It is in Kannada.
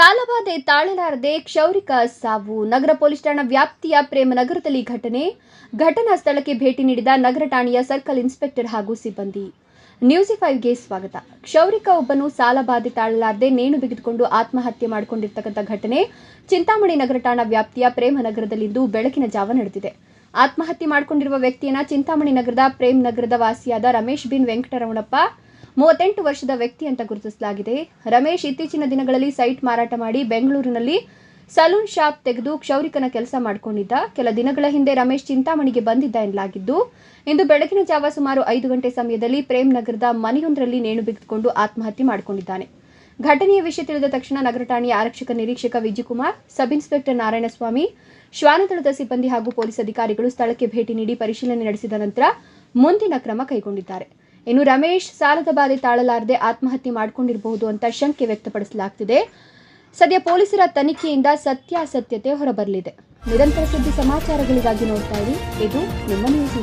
ಸಾಲಬಾಧೆ ತಾಳಲಾರದೆ ಕ್ಷೌರಿಕ ಸಾವು. ನಗರ ಪೊಲೀಸ್ ಠಾಣಾ ವ್ಯಾಪ್ತಿಯ ಪ್ರೇಮನಗರದಲ್ಲಿ ಘಟನೆ. ಘಟನಾ ಸ್ಥಳಕ್ಕೆ ಭೇಟಿ ನೀಡಿದ ನಗರ ಠಾಣೆಯ ಸರ್ಕಲ್ ಇನ್ಸ್ಪೆಕ್ಟರ್ ಹಾಗೂ ಸಿಬ್ಬಂದಿ. ನ್ಯೂಸಿ ಫೈವ್ಗೆ ಸ್ವಾಗತ. ಕ್ಷೌರಿಕ ಒಬ್ಬನು ಸಾಲಬಾಧೆ ತಾಳಲಾರದೆ ನೇಣು ಬಿಗಿದುಕೊಂಡು ಆತ್ಮಹತ್ಯೆ ಮಾಡಿಕೊಂಡಿರ್ತಕ್ಕಂಥ ಘಟನೆ. ಚಿಂತಾಮಣಿ ನಗರ ಠಾಣಾ ವ್ಯಾಪ್ತಿಯ ಪ್ರೇಮನಗರದಲ್ಲಿಂದು ಬೆಳಕಿನ ಜಾವ ನಡೆದಿದೆ. ಆತ್ಮಹತ್ಯೆ ಮಾಡಿಕೊಂಡಿರುವ ವ್ಯಕ್ತಿಯನ್ನ ಚಿಂತಾಮಣಿ ನಗರದ ಪ್ರೇಮ್ ನಗರದ ವಾಸಿಯಾದ ರಮೇಶ್ ಬಿನ್ ವೆಂಕಟರಮಣಪ್ಪ ಮೂವತ್ತೆಂಟು ವರ್ಷದ ವ್ಯಕ್ತಿ ಅಂತ ಗುರುತಿಸಲಾಗಿದೆ. ರಮೇಶ್ ಇತ್ತೀಚಿನ ದಿನಗಳಲ್ಲಿ ಸೈಟ್ ಮಾರಾಟ ಮಾಡಿ ಬೆಂಗಳೂರಿನಲ್ಲಿ ಸಲೂನ್ ಶಾಪ್ ತೆಗೆದು ಕ್ಷೌರಿಕನ ಕೆಲಸ ಮಾಡಿಕೊಂಡಿದ್ದ. ಕೆಲ ದಿನಗಳ ಹಿಂದೆ ರಮೇಶ್ ಚಿಂತಾಮಣಿಗೆ ಬಂದಿದ್ದ ಎನ್ನಲಾಗಿದ್ದು, ಇಂದು ಬೆಳಗಿನ ಜಾವ ಸುಮಾರು ಐದು ಗಂಟೆ ಸಮಯದಲ್ಲಿ ಪ್ರೇಮ್ ನಗರದ ಮನೆಯೊಂದರಲ್ಲಿ ನೇಣು ಬಿಗಿದುಕೊಂಡು ಆತ್ಮಹತ್ಯೆ ಮಾಡಿಕೊಂಡಿದ್ದಾನೆ. ಘಟನೆಯ ವಿಷಯ ತಿಳಿದ ತಕ್ಷಣ ನಗರ ಠಾಣೆಯ ಆರಕ್ಷಕ ನಿರೀಕ್ಷಕ ವಿಜಯಕುಮಾರ್ ಸಬ್ ಇನ್ಸ್ಪೆಕ್ಟರ್ ನಾರಾಯಣಸ್ವಾಮಿ, ಶ್ವಾನದಳದ ಸಿಬ್ಬಂದಿ ಹಾಗೂ ಪೊಲೀಸ್ ಅಧಿಕಾರಿಗಳು ಸ್ಥಳಕ್ಕೆ ಭೇಟಿ ನೀಡಿ ಪರಿಶೀಲನೆ ನಡೆಸಿದ ನಂತರ ಮುಂದಿನ ಕ್ರಮ ಕೈಗೊಂಡಿದ್ದಾರೆ. ಇನ್ನು ರಮೇಶ್ ಸಾಲದ ಬಾಧೆ ತಾಳಲಾರದೆ ಆತ್ಮಹತ್ಯೆ ಮಾಡಿಕೊಂಡಿರಬಹುದು ಅಂತ ಶಂಕೆ ವ್ಯಕ್ತಪಡಿಸಲಾಗ್ತಿದೆ. ಸದ್ಯ ಪೊಲೀಸರ ತನಿಖೆಯಿಂದ ಸತ್ಯಾಸತ್ಯತೆ ಹೊರಬರಲಿದೆ. ನಿರಂತರ ಸುದ್ದಿ ಸಮಾಚಾರಗಳಿಗಾಗಿ ನೋಡ್ತಾ ಇರಿ. ಇದು ನಿಮ್ಮ ನ್ಯೂಸ್